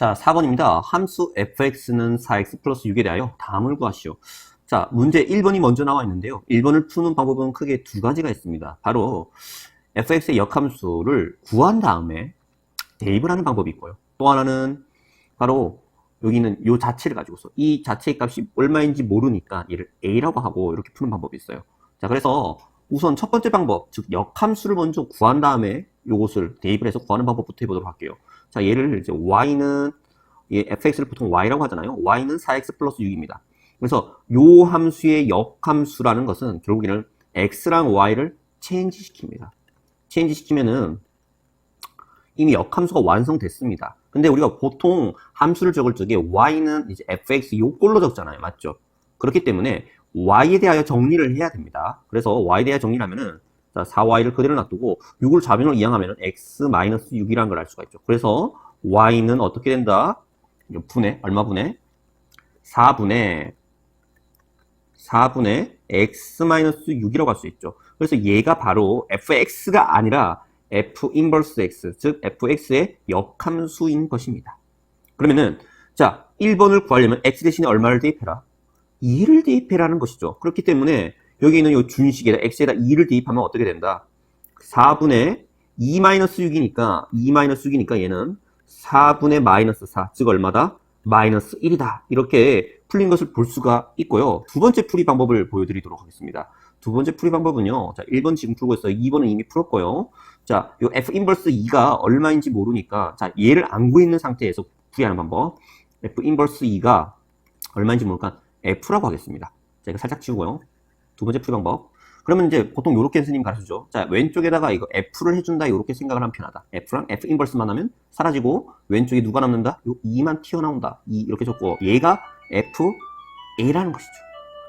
자, 4번입니다. 함수 fx는 4x 플러스 6에 대하여 다음을 구하시오. 자, 문제 1번이 먼저 나와 있는데요. 1번을 푸는 방법은 크게 두 가지가 있습니다. 바로 fx의 역함수를 구한 다음에 대입을 하는 방법이 있고요. 또 하나는 바로 여기는 요 자체를 가지고서 이 자체의 값이 얼마인지 모르니까 얘를 a라고 하고 이렇게 푸는 방법이 있어요. 자, 그래서 우선 첫 번째 방법, 즉 역함수를 먼저 구한 다음에 요것을 대입을 해서 구하는 방법부터 해보도록 할게요. 자, 얘를 이제 y는 예, fx를 보통 y라고 하잖아요. y는 4x 플러스 6입니다. 그래서 요 함수의 역함수라는 것은 결국에는 x랑 y를 체인지 시킵니다. 체인지 시키면은 이미 역함수가 완성됐습니다. 근데 우리가 보통 함수를 적을 적에 y는 이제 fx 요꼴로 적잖아요. 맞죠? 그렇기 때문에 y에 대하여 정리를 해야 됩니다. 그래서 y에 대하여 정리를 하면은 자, 4y를 그대로 놔두고 6을 좌변으로 이항하면 x-6이라는 걸 알 수가 있죠. 그래서 y는 어떻게 된다? 분의 얼마 분의 4분의 4분의 x-6이라고 할 수 있죠. 그래서 얘가 바로 fx가 아니라 f 인버스 x, 즉 fx의 역함수인 것입니다. 그러면은 자 1번을 구하려면 x 대신에 얼마를 대입해라? 2를 대입해라는 것이죠. 그렇기 때문에 여기 있는 이 준식에다 x에다 2를 대입하면 어떻게 된다? 4분의 2-6이니까 2-6이니까 얘는 4분의 마이너스 4, 즉 얼마다? 마이너스 1이다. 이렇게 풀린 것을 볼 수가 있고요. 두 번째 풀이 방법을 보여드리도록 하겠습니다. 두 번째 풀이 방법은요. 자, 1번 지금 풀고 있어요. 2번은 이미 풀었고요. 자, 요 f 인버스 2가 얼마인지 모르니까 자, 얘를 안고 있는 상태에서 풀이하는 방법. f 인버스 2가 얼마인지 모르니까 f라고 하겠습니다. 자, 이거 살짝 지우고요. 두 번째 풀이 방법. 그러면 이제 보통 요렇게 선생님 가르쳐줘. 자, 왼쪽에다가 이거 F를 해준다. 요렇게 생각을 하면 편하다. F랑 F 인버스만 하면 사라지고 왼쪽에 누가 남는다? 요 2만 튀어나온다. 2 이렇게 적고 얘가 F, A라는 것이죠.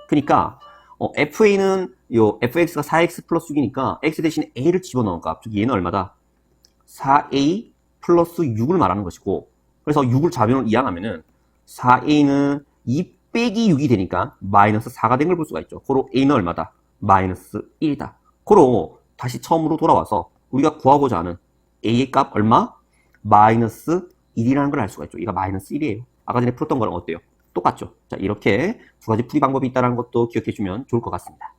그러니까 어, FA는 요 FX가 4X 플러스 6이니까 X 대신에 A를 집어넣은 값. 즉 얘는 얼마다? 4A 플러스 6을 말하는 것이고 그래서 6을 좌변으로 이항하면은 4A는 2 빼기 6이 되니까 마이너스 4가 된 걸 볼 수가 있죠. 고로 A는 얼마다? 마이너스 1이다. 고로 다시 처음으로 돌아와서 우리가 구하고자 하는 A의 값 얼마? 마이너스 1이라는 걸 알 수가 있죠. 얘가 마이너스 1이에요. 아까 전에 풀었던 거랑 어때요? 똑같죠. 자, 이렇게 두 가지 풀이 방법이 있다는 것도 기억해 주면 좋을 것 같습니다.